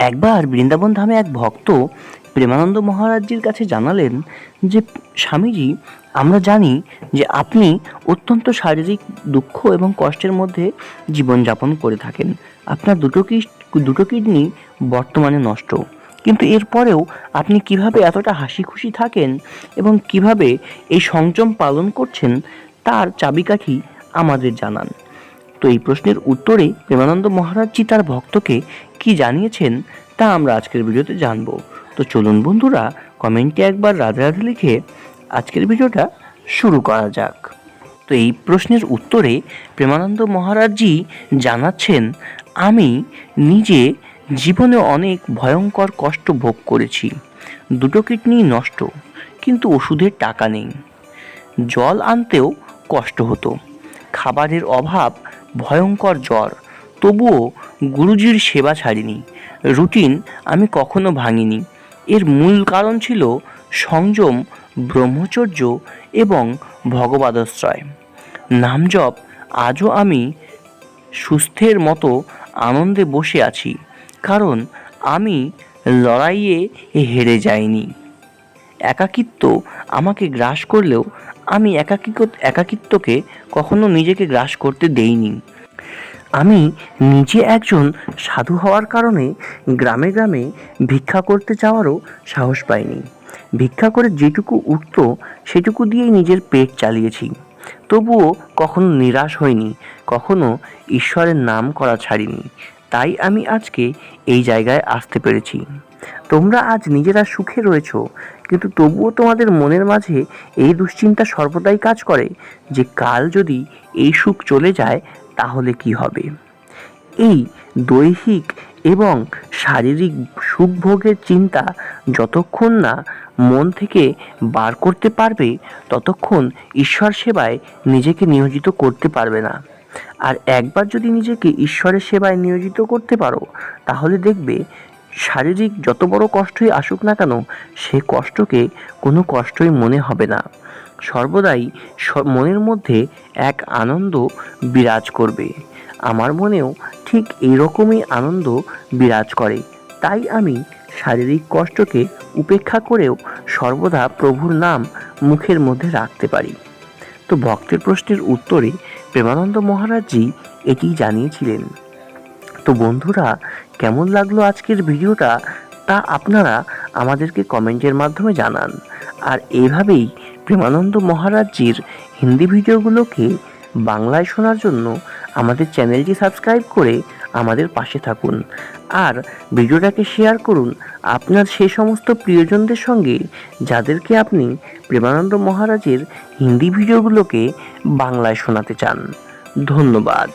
একবার বৃন্দাবন ধামে এক ভক্ত প্রেমানন্দ মহারাজজির কাছে জানালেন যে, স্বামীজি, আমরা জানি যে আপনি অত্যন্ত শারীরিক দুঃখ এবং কষ্টের মধ্যে জীবনযাপন করে থাকেন। আপনার দুটো কি দুটো কিডনি বর্তমানে নষ্ট। কিন্তু এরপরেও আপনি কীভাবে এতটা হাসি খুশি থাকেন এবং কীভাবে এই সংযম পালন করছেন, তার চাবিকাঠি আমাদের জানান। তো এই প্রশ্নের উত্তরে প্রেমানন্দ মহারাজজি তার ভক্তকে কি জানিয়েছেন তা আমরা আজকের ভিডিওতে জানব। তো চলুন বন্ধুরা, কমেন্টে একবার রাধে রাধে লিখে আজকের ভিডিওটা শুরু করা যাক। তো এই প্রশ্নের উত্তরে প্রেমানন্দ মহারাজজি জানাচ্ছেন, আমি নিজে জীবনে অনেক ভয়ঙ্কর কষ্ট ভোগ করেছি। দুটো কিডনি নষ্ট, কিন্তু ওষুধের টাকা নেই। জল আনতেও কষ্ট হতো। খাবারের অভাব, ভয়ঙ্কর জ্বর। তবুও গুরুজির সেবা ছাড়িনি। রুটিন আমি কখনো ভাঙিনি। এর মূল কারণ ছিল সংযম, ব্রহ্মচর্য এবং ভগবদাশ্রয়। নাম জপ আজও আমি সুস্থের মতো আনন্দে বসে আছি, কারণ আমি লড়াইয়ে হেরে যাইনি। একাকিত্ব আমাকে গ্রাস করলেও আমি একাকিত্ব একাকিত্বকে কখনো নিজেকে গ্রাস করতে দেইনি। আমি নিজে একজন সাধু হওয়ার কারণে গ্রামে গ্রামে ভিক্ষা করতে যাওয়ারও সাহস পাইনি। ভিক্ষা করে যেটুকু উঠত, সেটুকু দিয়েই নিজের পেট চালিয়েছি। তবুও কখনো নিরাশ হইনি, কখনো ঈশ্বরের নাম করা ছাড়িনি। তাই আমি আজকে এই জায়গায় আসতে পেরেছি। তোমরা আজ নিজেরা সুখে রয়েছো, কিন্তু তবুও তোমাদের মনের মাঝে এই দুশ্চিন্তা সর্বদাই কাজ করে যে কাল যদি এই সুখ চলে যায় তাহলে কি হবে? এই দৈহিক এবং শারীরিক সুখভোগের চিন্তা যতক্ষণ না মন থেকে বার করতে পারবে, ততক্ষণ ঈশ্বর সেবায় নিজেকে নিয়োজিত করতে পারবে না। আর একবার যদি নিজেকে ঈশ্বরের সেবায় নিয়োজিত করতে পারো, তাহলে দেখবে শারীরিক যত বড় কষ্টই আসুক না কেন, সে কষ্টকে কোনো কষ্টই মনে হবে না। সর্বদাই মনের মধ্যে এক আনন্দ বিরাজ করবে। আমার মনেও ঠিক এইরকমই আনন্দ বিরাজ করে। তাই আমি শারীরিক কষ্টকে উপেক্ষা করেও সর্বদা প্রভুর নাম মুখের মধ্যে রাখতে পারি। তো ভক্তের প্রশ্নের উত্তরে প্রেমানন্দ মহারাজজি এটি জানিয়েছিলেন। তো বন্ধুরা, কেমন লাগল আজকের ভিডিওটা? তা আপনারা আমাদেরকে কমেন্টের মাধ্যমে জানান। আর এইভাবেই প্রেমানন্দ মহারাজজির হিন্দি ভিডিওগুলোকে বাংলায় শোনার জন্য আমাদের চ্যানেলটি সাবস্ক্রাইব করে আমাদের পাশে থাকুন। আর ভিডিওটাকে শেয়ার করুন আপনার সে সমস্ত প্রিয়জনদের সঙ্গে যাদেরকে আপনি প্রেমানন্দ মহারাজের হিন্দি ভিডিওগুলোকে বাংলায় শোনাতে চান। ধন্যবাদ।